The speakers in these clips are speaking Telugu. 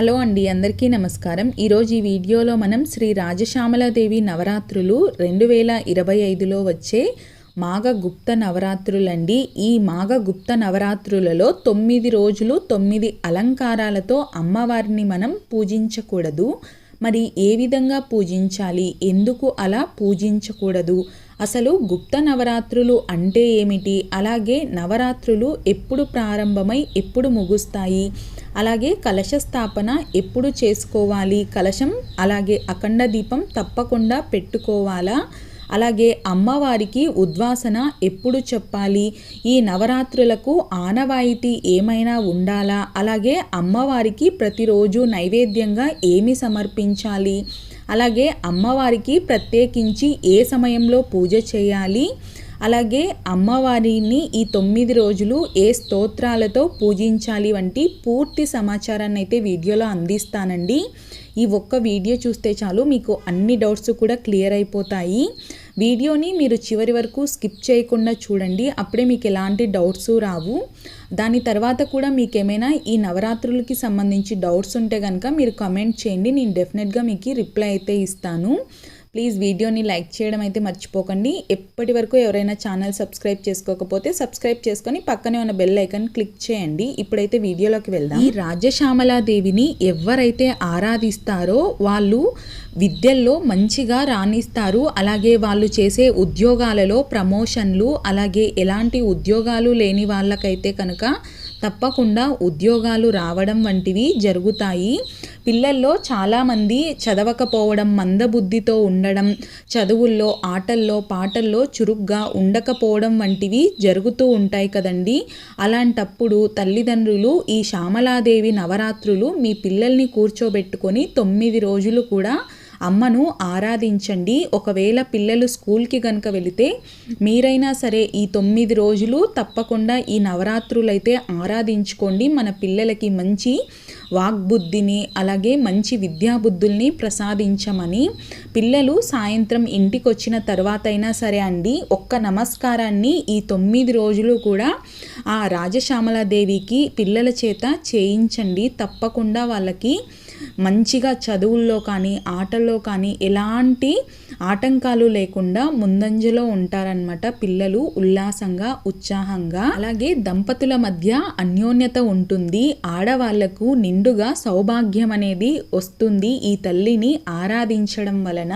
హలో అండి అందరికీ నమస్కారం. ఈరోజు ఈ వీడియోలో మనం శ్రీ రాజశ్యామలాదేవి నవరాత్రులు రెండు వేల ఇరవై ఐదులో వచ్చే మాఘ గుప్త నవరాత్రులండి. ఈ మాఘ గుప్త నవరాత్రులలో తొమ్మిది రోజులు తొమ్మిది అలంకారాలతో అమ్మవారిని మనం పూజించకూడదు. మరి ఏ విధంగా పూజించాలి? ఎందుకు అలా పూజించకూడదు? అసలు గుప్త నవరాత్రులు అంటే ఏమిటి? అలాగే నవరాత్రులు ఎప్పుడు ప్రారంభమై ఎప్పుడు ముగుస్తాయి? అలాగే కలశ స్థాపన ఎప్పుడు చేసుకోవాలి? కలశం అలాగే అఖండ దీపం తప్పకుండా పెట్టుకోవాలా? అలాగే అమ్మవారికి ఉద్వాసన ఎప్పుడు చెప్పాలి? ఈ నవరాత్రులకు ఆనవాయితీ ఏమైనా ఉండాలా? అలాగే అమ్మవారికి ప్రతిరోజు నైవేద్యంగా ఏమి సమర్పించాలి? అలాగే అమ్మవారికి ప్రత్యేకించి ఏ సమయంలో పూజ చేయాలి? అలాగే అమ్మవారిని ఈ తొమ్మిది రోజులు ఏ స్తోత్రాలతో పూజించాలి వంటి పూర్తి సమాచారాన్ని అయితే వీడియోలో అందిస్తానండి. ఈ ఒక్క వీడియో చూస్తే చాలు మీకు అన్ని డౌట్స్ కూడా క్లియర్ అయిపోతాయి. వీడియోని మీరు చివరి వరకు స్కిప్ చేయకుండా చూడండి అప్పుడే మీకు ఎలాంటి డౌట్స్ రావు. దాని తర్వాత కూడా మీకు ఏమైనా ఈ నవరాత్రులకి సంబంధించి డౌట్స్ ఉంటే కనుక మీరు కమెంట్ చేయండి నేను డెఫినెట్గా మీకు రిప్లై అయితే ఇస్తాను. ప్లీజ్ వీడియోని లైక్ చేయడం అయితే మర్చిపోకండి. ఎప్పటి వరకు ఎవరైనా ఛానల్ సబ్స్క్రైబ్ చేసుకోకపోతే సబ్స్క్రైబ్ చేసుకొని పక్కనే ఉన్న బెల్ ఐకన్ క్లిక్ చేయండి. ఇప్పుడైతే వీడియోలోకి వెళ్దాం. ఈ రాజశ్యామలాదేవిని ఎవరైతే ఆరాధిస్తారో వాళ్ళు విద్యల్లో మంచిగా రాణిస్తారు. అలాగే వాళ్ళు చేసే ఉద్యోగాలలో ప్రమోషన్లు అలాగే ఎలాంటి ఉద్యోగాలు లేని వాళ్ళకైతే కనుక తప్పకుండా ఉద్యోగాలు రావడం వంటివి జరుగుతాయి. పిల్లల్లో చాలామంది చదవకపోవడం మందబుద్ధితో ఉండడం చదువుల్లో ఆటల్లో పాటల్లో చురుగ్గా ఉండకపోవడం వంటివి జరుగుతూ ఉంటాయి కదండి. అలాంటప్పుడు తల్లిదండ్రులు ఈ శ్యామలాదేవి నవరాత్రులు మీ పిల్లల్ని కూర్చోబెట్టుకొని తొమ్మిది రోజులు కూడా అమ్మను ఆరాధించండి. ఒకవేళ పిల్లలు స్కూల్కి కనుక వెళితే మీరైనా సరే ఈ తొమ్మిది రోజులు తప్పకుండా ఈ నవరాత్రులైతే ఆరాధించుకోండి. మన పిల్లలకి మంచి వాగ్బుద్ధిని అలాగే మంచి విద్యాబుద్ధుల్ని ప్రసాదించమని పిల్లలు సాయంత్రం ఇంటికి వచ్చిన తర్వాత అయినా సరే అండి ఒక్క నమస్కారాన్ని ఈ తొమ్మిది రోజులు కూడా ఆ రాజశ్యామలాదేవికి పిల్లల చేత చేయించండి. తప్పకుండా వాళ్ళకి మంచిగా చదువుల్లో కానీ ఆటల్లో కానీ ఎలాంటి ఆటంకాలు లేకుండా ముందంజలో ఉంటారనమాట పిల్లలు ఉల్లాసంగా ఉత్సాహంగా అలాగే దంపతుల మధ్య అన్యోన్యత ఉంటుంది. ఆడవాళ్ళకు నిండుగా సౌభాగ్యం అనేది వస్తుంది ఈ తల్లిని ఆరాధించడం వలన.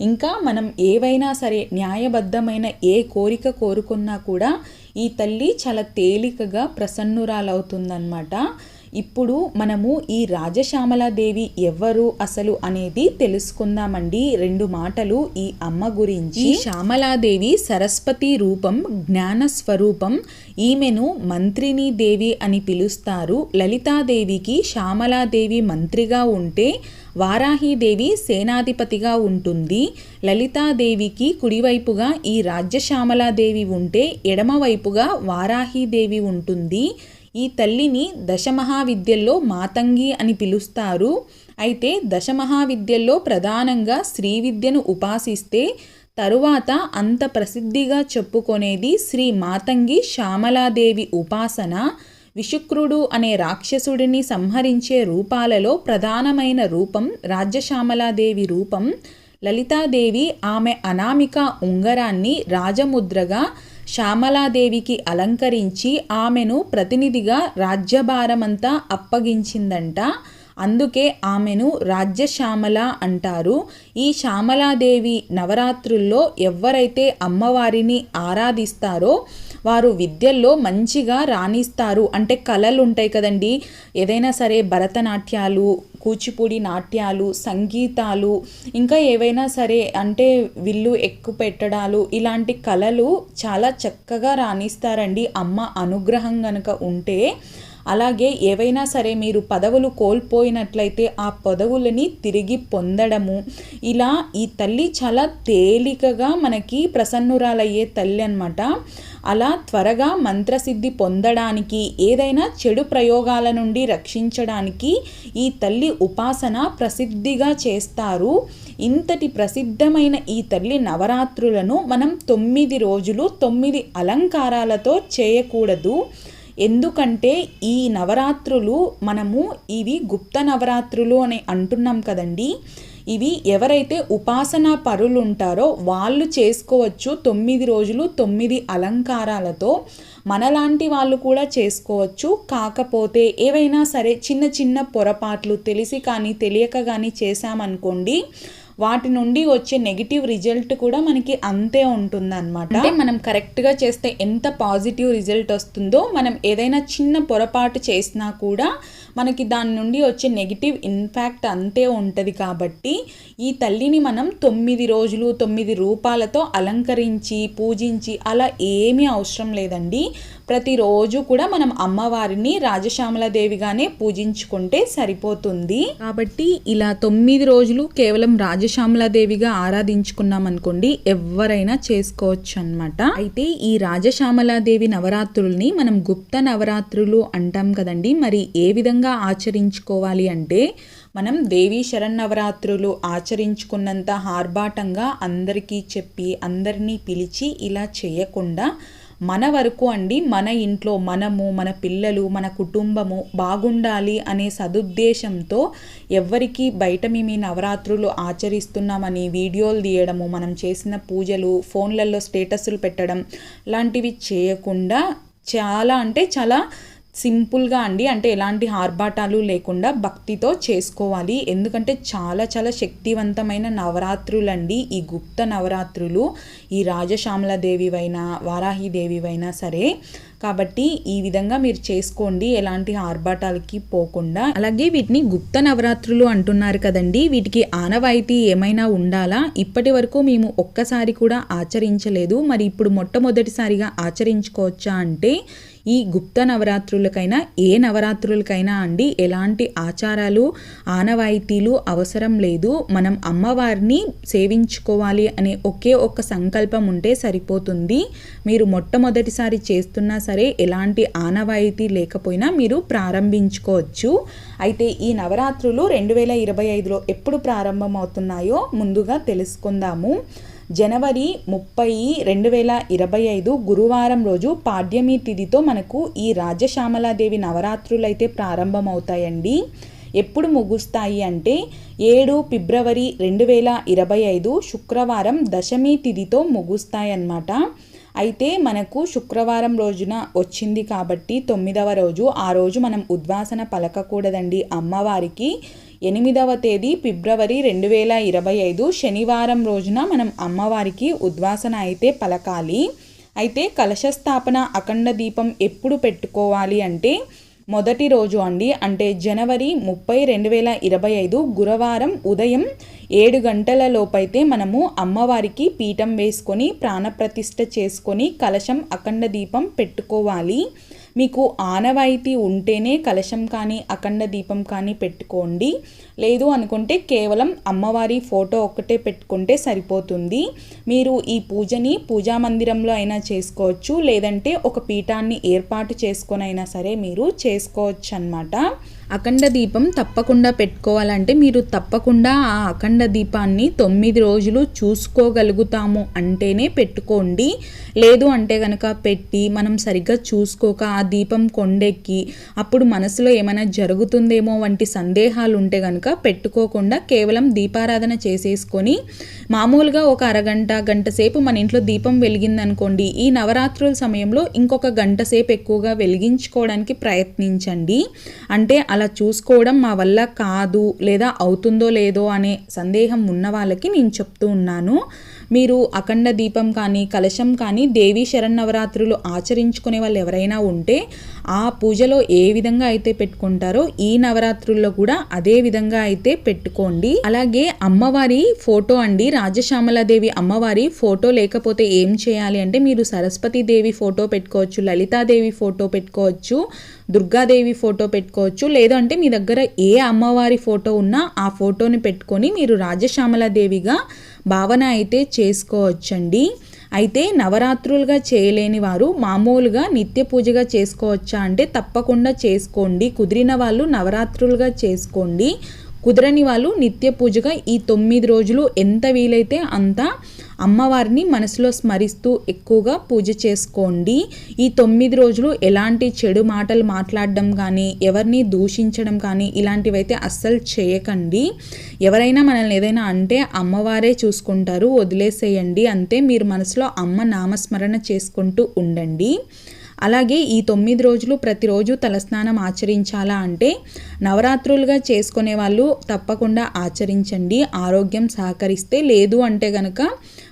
ఇంకా మనం ఏవైనా సరే న్యాయబద్ధమైన ఏ కోరిక కోరుకున్నా కూడా ఈ తల్లి చాలా తేలికగా ప్రసన్నురాలవుతుందన్నమాట. ఇప్పుడు మనము ఈ రాజశ్యామలాదేవి ఎవరు అసలు అనేది తెలుసుకుందామండి. రెండు మాటలు ఈ అమ్మ గురించి. శ్యామలాదేవి సరస్వతి రూపం జ్ఞాన స్వరూపం ఈమెను మంత్రిని దేవి అని పిలుస్తారు. లలితాదేవికి శ్యామలాదేవి మంత్రిగా ఉంటే వారాహీదేవి సేనాధిపతిగా ఉంటుంది. లలితాదేవికి కుడివైపుగా ఈ రాజ్యశ్యామలాదేవి ఉంటే ఎడమవైపుగా వారాహీదేవి ఉంటుంది. ఈ తల్లిని దశమహావిద్యల్లో మాతంగి అని పిలుస్తారు. అయితే దశమహావిద్యల్లో ప్రధానంగా శ్రీ విద్యను ఉపాసిస్తే తరువాత అంత ప్రసిద్ధిగా చెప్పుకొనేది శ్రీ మాతంగి శ్యామలాదేవి ఉపాసన. విశుక్రుడు అనే రాక్షసుడిని సంహరించే రూపాలలో ప్రధానమైన రూపం రాజ్యశ్యామలాదేవి రూపం. లలితాదేవి ఆమె అనామిక ఉంగరాన్ని రాజముద్రగా శ్యామలాదేవికి అలంకరించి ఆమెను ప్రతినిధిగా రాజ్యభారమంతా అప్పగించిందంట. అందుకే ఆమెను రాజ్యశ్యామల అంటారు. ఈ శ్యామలాదేవి నవరాత్రుల్లో ఎవరైతే అమ్మవారిని ఆరాధిస్తారో వారు విద్యల్లో మంచిగా రాణిస్తారు. అంటే కళలు ఉంటాయి కదండి. ఏదైనా సరే భరతనాట్యాలు కూచిపూడి నాట్యాలు సంగీతాలు ఇంకా ఏవైనా సరే అంటే విల్లు ఎక్కు పెట్టడాలు ఇలాంటి కళలు చాలా చక్కగా రాణిస్తారండి. అమ్మ అనుగ్రహం కనుక ఉంటే అలాగే ఏవైనా సరే మీరు పదవులు కోల్పోయినట్లయితే ఆ పదవులని తిరిగి పొందడము. ఇలా ఈ తల్లి చాలా తేలికగా మనకి ప్రసన్నురాలయ్యే తల్లి అనమాట అలా త్వరగా మంత్రసిద్ధి పొందడానికి ఏదైనా చెడు ప్రయోగాల నుండి రక్షించడానికి ఈ తల్లి ఉపాసన ప్రసిద్ధిగా చేస్తారు. ఇంతటి ప్రసిద్ధమైన ఈ తల్లి నవరాత్రులను మనం తొమ్మిది రోజులు తొమ్మిది అలంకారాలతో చేయకూడదు. ఎందుకంటే ఈ నవరాత్రులు మనము ఇవి గుప్త నవరాత్రులు అని అంటున్నాం కదండి. ఇవి ఎవరైతే ఉపాసన పరులు ఉంటారో వాళ్ళు చేసుకోవచ్చు తొమ్మిది రోజులు తొమ్మిది అలంకారాలతో. మనలాంటి వాళ్ళు కూడా చేసుకోవచ్చు. కాకపోతే ఏవైనా సరే చిన్న చిన్న పొరపాట్లు తెలిసి కానీ తెలియక కానీ చేశామనుకోండి వాటి నుండి వచ్చే నెగిటివ్ రిజల్ట్ కూడా మనకి అంతే ఉంటుందన్నమాట. అంటే మనం కరెక్ట్గా చేస్తే ఎంత పాజిటివ్ రిజల్ట్ వస్తుందో మనం ఏదైనా చిన్న పొరపాటు చేసినా కూడా మనకి దాని నుండి వచ్చే నెగిటివ్ ఇంపాక్ట్ అంతే ఉంటుంది కాబట్టి ఈ తల్లిని మనం తొమ్మిది రోజులు తొమ్మిది రూపాలతో అలంకరించి పూజించి అలా ఏమీ అవసరం లేదండి. ప్రతిరోజు కూడా మనం అమ్మవారిని రాజశ్యామల దేవిగానే పూజించుకుంటే సరిపోతుంది. కాబట్టి ఇలా తొమ్మిది రోజులు కేవలం రాజశ్యామల దేవిగా ఆరాధించుకున్నాం అనుకోండి ఎవరైనా చేసుకోవచ్చు అనమాట అయితే ఈ రాజశ్యామల దేవి నవరాత్రుల్ని మనం గుప్త నవరాత్రులు అంటాం కదండి మరి ఏ విధంగా ఆచరించుకోవాలి అంటే మనం దేవీ శరన్నవరాత్రులు ఆచరించుకున్నంత హార్బాటంగా అందరికీ చెప్పి అందరినీ పిలిచి ఇలా చేయకుండా మన వరకు అండి మన ఇంట్లో మనము మన పిల్లలు మన కుటుంబము బాగుండాలి అనే సదుద్దేశంతో ఎవ్వరికి బయట మేము ఈ నవరాత్రులు ఆచరిస్తున్నామని వీడియోలు తీయడము మనం చేసిన పూజలు ఫోన్లలో స్టేటస్లు పెట్టడం లాంటివి చేయకుండా చాలా అంటే చాలా సింపుల్గా అండి. అంటే ఎలాంటి ఆర్భాటాలు లేకుండా భక్తితో చేసుకోవాలి. ఎందుకంటే చాలా చాలా శక్తివంతమైన నవరాత్రులండి. ఈ గుప్త నవరాత్రులు ఈ రాజశ్యామల వారాహిదేవివైనా వారాహి దేవివైనా సరే. కాబట్టి ఈ విధంగా మీరు చేసుకోండి. ఎలాంటి ఆర్భాటాలకి పోకుండా. అలాగే వీటిని గుప్త నవరాత్రులు అంటున్నారు కదండి. వీటికి ఆనవాయితీ ఏమైనా ఉండాలా? ఇప్పటి వరకు మేము ఒక్కసారి కూడా ఆచరించలేదు. మరి ఇప్పుడు మొట్టమొదటిసారిగా ఆచరించుకోవచ్చా అంటే ఈ గుప్త నవరాత్రులకైనా ఏ నవరాత్రులకైనా అండి ఎలాంటి ఆచారాలు ఆనవాయితీలు అవసరం లేదు. మనం అమ్మవారిని సేవించుకోవాలి అనే ఒకే ఒక్క సంకల్పం ఉంటే సరిపోతుంది. మీరు మొట్టమొదటిసారి చేస్తున్నా సరే ఎలాంటి ఆనవాయితీ లేకపోయినా మీరు ప్రారంభించుకోవచ్చు. అయితే ఈ నవరాత్రులు రెండు వేల ఇరవై ఐదులో ఎప్పుడు ప్రారంభమవుతున్నాయో ముందుగా తెలుసుకుందాము. జనవరి ముప్పై రెండు వేల ఇరవై ఐదు గురువారం రోజు పాడ్యమి తిథితో మనకు ఈ రాజశ్యామలాదేవి నవరాత్రులు అయితే ప్రారంభమవుతాయండి. ఎప్పుడు ముగుస్తాయి అంటే ఏడు ఫిబ్రవరి రెండు వేల ఇరవై ఐదు శుక్రవారం దశమి తిథితో ముగుస్తాయన్నమాట. అయితే మనకు శుక్రవారం రోజున వచ్చింది కాబట్టి తొమ్మిదవ రోజు. ఆ రోజు మనం ఉద్వాసన పలకకూడదండి అమ్మవారికి. ఎనిమిదవ తేదీ ఫిబ్రవరి రెండు వేల ఇరవై ఐదు శనివారం రోజున మనం అమ్మవారికి ఉద్వాసన అయితే పలకాలి. అయితే కలశస్థాపన అఖండ దీపం ఎప్పుడు పెట్టుకోవాలి అంటే మొదటి రోజు అండి. అంటే జనవరి ముప్పై రెండు వేల ఇరవై ఐదు గురువారం ఉదయం ఏడు గంటల లోపైతే మనము అమ్మవారికి పీఠం వేసుకొని ప్రాణప్రతిష్ఠ చేసుకొని కలశం అఖండ దీపం పెట్టుకోవాలి. మీకు ఆనవాయితీ ఉంటేనే కలశం కానీ అఖండ దీపం కానీ పెట్టుకోండి. లేదు అనుకుంటే కేవలం అమ్మవారి ఫోటో ఒక్కటే పెట్టుకుంటే సరిపోతుంది. మీరు ఈ పూజని పూజా మందిరంలో అయినా చేసుకోవచ్చు. లేదంటే ఒక పీఠాన్ని ఏర్పాటు చేసుకొని అయినా సరే మీరు చేసుకోవచ్చు అనమాట అఖండ దీపం తప్పకుండా పెట్టుకోవాలంటే మీరు తప్పకుండా ఆ అఖండ దీపాన్ని తొమ్మిది రోజులు చూసుకోగలుగుతాము అంటేనే పెట్టుకోండి. లేదు అంటే కనుక పెట్టి మనం సరిగ్గా చూసుకోక ఆ దీపం కొండెక్కి అప్పుడు మనసులో ఏమైనా జరుగుతుందేమో వంటి సందేహాలు ఉంటే కనుక పెట్టుకోకుండా కేవలం దీపారాధన చేసేసుకొని మామూలుగా ఒక అరగంట గంట సేపు మన ఇంట్లో దీపం వెలిగిందనుకోండి ఈ నవరాత్రుల సమయంలో ఇంకొక గంట సేపు ఎక్కువగా వెలిగించుకోవడానికి ప్రయత్నించండి. అంటే అలా అలా చూసుకోవడం మా వల్ల కాదు లేదా అవుతుందో లేదో అనే సందేహం ఉన్న వాళ్ళకి నేను చెప్తూ ఉన్నాను. మీరు అఖండ దీపం కానీ కలశం కానీ దేవీ శరన్నవరాత్రులు ఆచరించుకునే వాళ్ళు ఎవరైనా ఉంటే ఆ పూజలో ఏ విధంగా అయితే పెట్టుకుంటారో ఈ నవరాత్రుల్లో కూడా అదే విధంగా అయితే పెట్టుకోండి. అలాగే అమ్మవారి ఫోటో అండి రాజశ్యామలాదేవి అమ్మవారి ఫోటో లేకపోతే ఏం చేయాలి అంటే మీరు సరస్వతి దేవి ఫోటో పెట్టుకోవచ్చు లలితాదేవి ఫోటో పెట్టుకోవచ్చు దుర్గాదేవి ఫోటో పెట్టుకోవచ్చు లేదంటే మీ దగ్గర ఏ అమ్మవారి ఫోటో ఉన్నా ఆ ఫోటోని పెట్టుకొని మీరు రాజశ్యామలాదేవిగా భావన అయితే చేసుకోవచ్చండి. అయితే నవరాత్రులుగా చేయలేని వారు మామూలుగా నిత్య పూజగా చేసుకోవచ్చా అంటే తప్పకుండా చేసుకోండి. కుదిరిన వాళ్ళు నవరాత్రులుగా చేసుకోండి. కుదరని వాళ్ళు నిత్య పూజగా ఈ తొమ్మిది రోజులు ఎంత వీలైతే అంత అమ్మవారిని మనసులో స్మరిస్తూ ఎక్కువగా పూజ చేసుకోండి. ఈ తొమ్మిది రోజులు ఎలాంటి చెడు మాటలు మాట్లాడడం కానీ ఎవరిని దూషించడం కానీ ఇలాంటివైతే అస్సలు చేయకండి. ఎవరైనా మనల్ని ఏదైనా అంటే అమ్మవారే చూసుకుంటారు వదిలేసేయండి. అంతే మీరు మనసులో అమ్మ నామస్మరణ చేసుకుంటూ ఉండండి. అలాగే ఈ తొమ్మిది రోజులు ప్రతిరోజు తలస్నానం ఆచరించాలా అంటే నవరాత్రులుగా చేసుకునే వాళ్ళు తప్పకుండా ఆచరించండి ఆరోగ్యం సహకరిస్తే లేదు అంటే గనక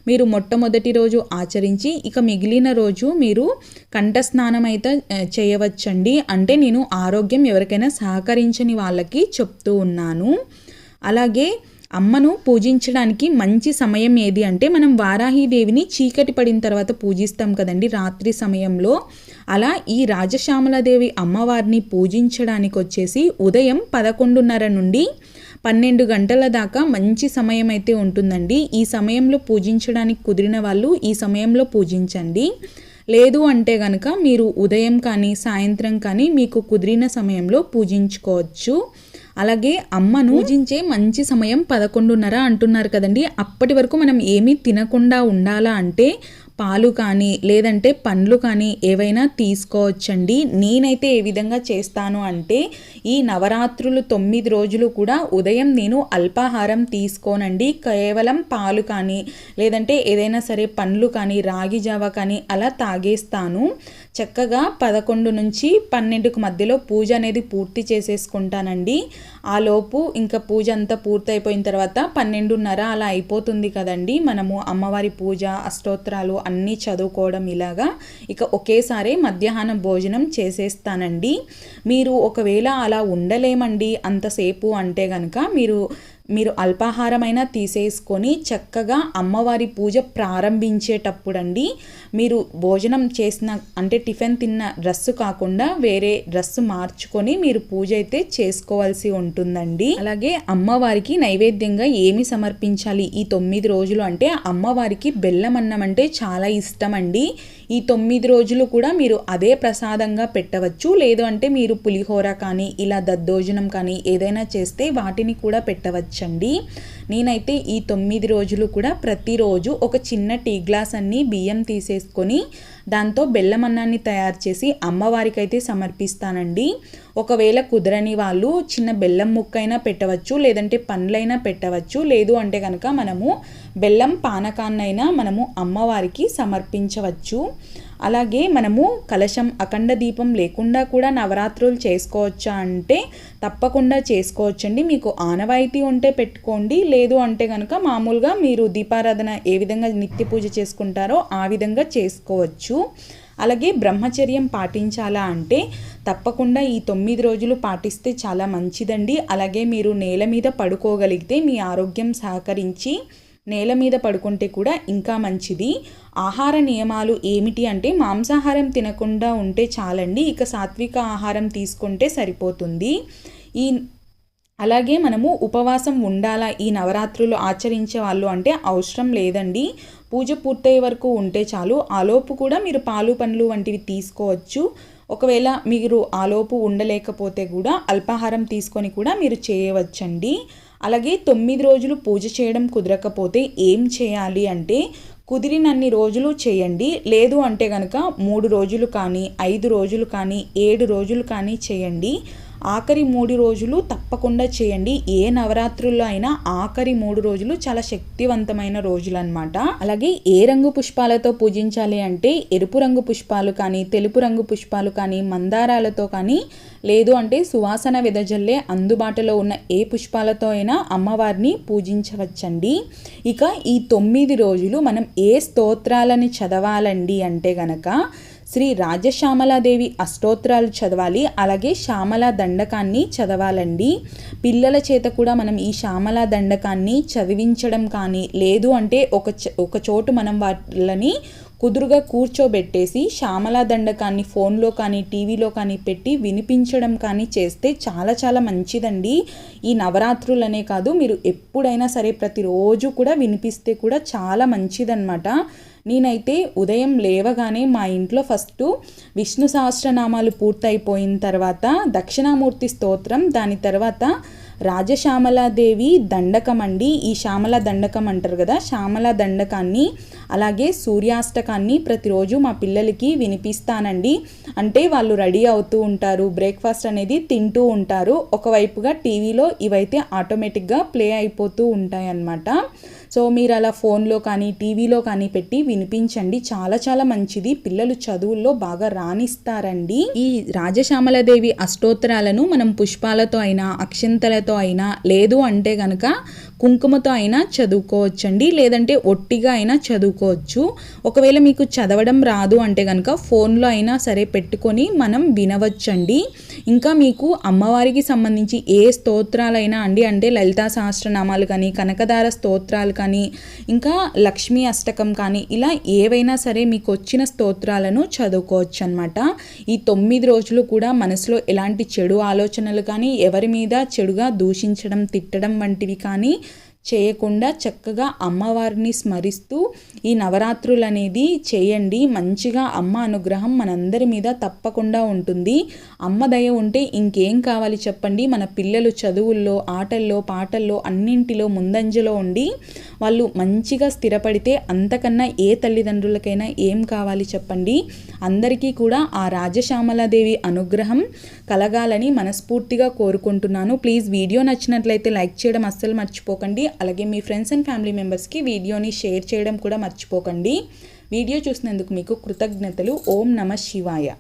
మీరు మొట్టమొదటి రోజు ఆచరించి ఇక మిగిలిన రోజు మీరు కంఠస్నానం అయితే చేయవచ్చండి. అంటే నేను ఆరోగ్యం ఎవరికైనా సహకరించని వాళ్ళకి చెప్తూ ఉన్నాను. అలాగే అమ్మను పూజించడానికి మంచి సమయం ఏది అంటే మనం వారాహీదేవిని చీకటి పడిన తర్వాత పూజిస్తాం కదండి. రాత్రి సమయంలో అలా ఈ రాజశ్యామలాదేవి అమ్మవారిని పూజించడానికి వచ్చేసి ఉదయం పదకొండున్నర నుండి పన్నెండు గంటల దాకా మంచి సమయం అయితే ఉంటుందండి. ఈ సమయంలో పూజించడానికి కుదిరిన వాళ్ళు ఈ సమయంలో పూజించండి. లేదు అంటే కనుక మీరు ఉదయం కానీ సాయంత్రం కానీ మీకు కుదిరిన సమయంలో పూజించుకోవచ్చు. అలాగే అమ్మను పూజించే మంచి సమయం పదకొండున్నర అంటున్నారు కదండి. అప్పటి వరకు మనం ఏమీ తినకుండా ఉండాలా అంటే పాలు కానీ లేదంటే పండ్లు కానీ ఏవైనా తీసుకోవచ్చండి. నేనైతే ఏ విధంగా చేస్తాను అంటే ఈ నవరాత్రులు తొమ్మిది రోజులు కూడా ఉదయం నేను అల్పాహారం తీసుకోనండి. కేవలం పాలు కానీ లేదంటే ఏదైనా సరే పండ్లు కానీ రాగి జావ కానీ అలా తాగేస్తాను. చక్కగా పదకొండు నుంచి పన్నెండుకు మధ్యలో పూజ అనేది పూర్తి చేసేసుకుంటానండి. ఆ లోపు ఇంకా పూజ అంతా పూర్తయిపోయిన తర్వాత పన్నెండున్నర అలా అయిపోతుంది కదండి. మనము అమ్మవారి పూజ అష్టోత్తరాలు అన్నీ చదువుకోవడం ఇలాగా ఇక ఒకేసారి మధ్యాహ్నం భోజనం చేసేస్తానండి. మీరు ఒకవేళ అలా ఉండలేమండి అంతసేపు అంటే కనుక మీరు మీరు అల్పాహారమైనా తీసేసుకొని చక్కగా అమ్మవారి పూజ ప్రారంభించేటప్పుడండి మీరు భోజనం చేసిన అంటే టిఫిన్ తిన్న డ్రెస్సు కాకుండా వేరే డ్రెస్సు మార్చుకొని మీరు పూజ అయితే చేసుకోవాల్సి ఉంటుందండి. అలాగే అమ్మవారికి నైవేద్యంగా ఏమి సమర్పించాలి ఈ తొమ్మిది రోజులు అంటే అమ్మవారికి బెల్లం అన్నం అంటే చాలా ఇష్టం అండి ఈ తొమ్మిది రోజులు కూడా మీరు అదే ప్రసాదంగా పెట్టవచ్చు. లేదు అంటే మీరు పులిహోర కానీ ఇలా దద్దోజనం కానీ ఏదైనా చేస్తే వాటిని కూడా పెట్టవచ్చండి. నేనైతే ఈ తొమ్మిది రోజులు కూడా ప్రతిరోజు ఒక చిన్న టీ గ్లాస్ అన్ని బియ్యం తీసేసుకొని దాంతో బెల్లం అన్నాన్ని తయారు చేసి అమ్మవారికైతే సమర్పిస్తానండి. ఒకవేళ కుదరని వాళ్ళు చిన్న బెల్లం ముక్కైనా పెట్టవచ్చు లేదంటే పండ్లైనా పెట్టవచ్చు. లేదు అంటే కనుక మనము బెల్లం పానకాన్నైనా మనము అమ్మవారికి సమర్పించవచ్చు. అలాగే మనము కలశం అఖండ దీపం లేకుండా కూడా నవరాత్రులు చేసుకోవచ్చా అంటే తప్పకుండా చేసుకోవచ్చండి. మీకు ఆనవాయితీ ఉంటే పెట్టుకోండి. లేదు అంటే కనుక మామూలుగా మీరు దీపారాధన ఏ విధంగా నిత్య పూజ చేసుకుంటారో ఆ విధంగా చేసుకోవచ్చు. అలాగే బ్రహ్మచర్యం పాటించాలా అంటే తప్పకుండా ఈ తొమ్మిది రోజులు పాటిస్తే చాలా మంచిదండి. అలాగే మీరు నేల మీద పడుకోగలిగితే మీ ఆరోగ్యం సహకరించి నేల మీద పడుకుంటే కూడా ఇంకా మంచిది. ఆహార నియమాలు ఏమిటి అంటే మాంసాహారం తినకుండా ఉంటే చాలండి ఇక సాత్విక ఆహారం తీసుకుంటే సరిపోతుంది. ఈ అలాగే మనము ఉపవాసం ఉండాలా? ఈ నవరాత్రులు ఆచరించే వాళ్ళు అంటే అవసరం లేదండి. పూజ పూర్తయ్యే వరకు ఉంటే చాలు. ఆలోపు కూడా మీరు పాలు పండ్లు వంటివి తీసుకోవచ్చు. ఒకవేళ మీరు ఆలోపు ఉండలేకపోతే కూడా అల్పాహారం తీసుకొని కూడా మీరు చేయవచ్చండి. అలాగే తొమ్మిది రోజులు పూజ చేయడం కుదరకపోతే ఏం చేయాలి అంటే కుదిరినన్ని రోజులు చేయండి. లేదు అంటే కనుక మూడు రోజులు కానీ ఐదు రోజులు కానీ ఏడు రోజులు కానీ చేయండి. ఆఖరి మూడు రోజులు తప్పకుండా చేయండి. ఏ నవరాత్రుల్లో అయినా ఆఖరి మూడు రోజులు చాలా శక్తివంతమైన రోజులు అనమాట అలాగే ఏ రంగు పుష్పాలతో పూజించాలి అంటే ఎరుపు రంగు పుష్పాలు కానీ తెలుపు రంగు పుష్పాలు కానీ మందారాలతో కానీ లేదు అంటే సువాసన వెదజల్లే అందుబాటులో ఉన్న ఏ పుష్పాలతో అయినా అమ్మవారిని పూజించవచ్చండి. ఇక ఈ తొమ్మిది రోజులు మనం ఏ స్తోత్రాలని చదవాలండి అంటే గనక శ్రీ రాజశ్యామలాదేవి అష్టోత్తరాలు చదవాలి అలాగే శ్యామల దండకాన్ని చదవాలండి. పిల్లల చేత కూడా మనం ఈ శ్యామల దండకాన్ని చదివించడం కానీ లేదు అంటే ఒక ఒక చోటు మనం వాళ్ళని కుదురుగా కూర్చోబెట్టేసి శ్యామల దండకాన్ని ఫోన్లో కానీ టీవీలో కానీ పెట్టి వినిపించడం కానీ చేస్తే చాలా చాలా మంచిదండి. ఈ నవరాత్రులనే కాదు మీరు ఎప్పుడైనా సరే ప్రతిరోజు కూడా వినిపిస్తే కూడా చాలా మంచిదన్నమాట. నేనైతే ఉదయం లేవగానే మా ఇంట్లో ఫస్ట్ విష్ణు సహస్రనామాలు పూర్తయిపోయిన తర్వాత దక్షిణామూర్తి స్తోత్రం దాని తర్వాత రాజశ్యామలాదేవి దండకం అండి. ఈ శ్యామల దండకం అంటారు కదా శ్యామల దండకాన్ని అలాగే సూర్యాష్టకాన్ని ప్రతిరోజు మా పిల్లలకి వినిపిస్తానండి. అంటే వాళ్ళు రెడీ అవుతూ ఉంటారు బ్రేక్ఫాస్ట్ అనేది తింటూ ఉంటారు. ఒకవైపుగా టీవీలో ఇవైతే ఆటోమేటిక్గా ప్లే అయిపోతూ ఉంటాయి అన్నమాట సో మీరు అలా ఫోన్లో కానీ టీవీలో కానీ పెట్టి వినిపించండి. చాలా చాలా మంచిది. పిల్లలు చదువుల్లో బాగా రాణిస్తారండి. ఈ రాజశ్యామలదేవి అష్టోత్తరాలను మనం పుష్పాలతో అయినా అక్షంతలతో అయినా లేదు అంటే గనక కుంకుమతో అయినా చదువుకోవచ్చండి లేదంటే ఒట్టిగా అయినా చదువుకోవచ్చు. ఒకవేళ మీకు చదవడం రాదు అంటే కనుక ఫోన్లో అయినా సరే పెట్టుకొని మనం వినవచ్చండి. ఇంకా మీకు అమ్మవారికి సంబంధించి ఏ స్తోత్రాలైనా అండి అంటే లలితా సహస్రనామాలు కానీ కనకదార స్తోత్రాలు కానీ ఇంకా లక్ష్మీ అష్టకం కానీ ఇలా ఏవైనా సరే మీకు వచ్చిన స్తోత్రాలను చదువుకోవచ్చు అనమాట ఈ తొమ్మిది రోజులు కూడా మనసులో ఎలాంటి చెడు ఆలోచనలు కానీ ఎవరి మీద చెడుగా దూషించడం తిట్టడం వంటివి కానీ చేయకుండా చక్కగా అమ్మవారిని స్మరిస్తూ ఈ నవరాత్రులు అనేది చేయండి. మంచిగా అమ్మ అనుగ్రహం మనందరి మీద తప్పకుండా ఉంటుంది. అమ్మ దయ ఉంటే ఇంకేం కావాలి చెప్పండి. మన పిల్లలు చదువుల్లో ఆటల్లో పాటల్లో అన్నింటిలో ముందంజలో ఉండి వాళ్ళు మంచిగా స్థిరపడితే అంతకన్నా ఏ తల్లిదండ్రులకైనా ఏం కావాలి చెప్పండి? అందరికీ కూడా ఆ రాజశ్యామలాదేవి అనుగ్రహం కలగాలని మనస్ఫూర్తిగా కోరుకుంటున్నాను. ప్లీజ్ వీడియో నచ్చినట్లయితే లైక్ చేయడం అస్సలు మర్చిపోకండి. అలాగే మీ ఫ్రెండ్స్ అండ్ ఫ్యామిలీ మెంబర్స్కి వీడియోని షేర్ చేయడం కూడా మర్చిపోకండి. వీడియో చూసినందుకు మీకు కృతజ్ఞతలు. ఓం నమ శివాయ.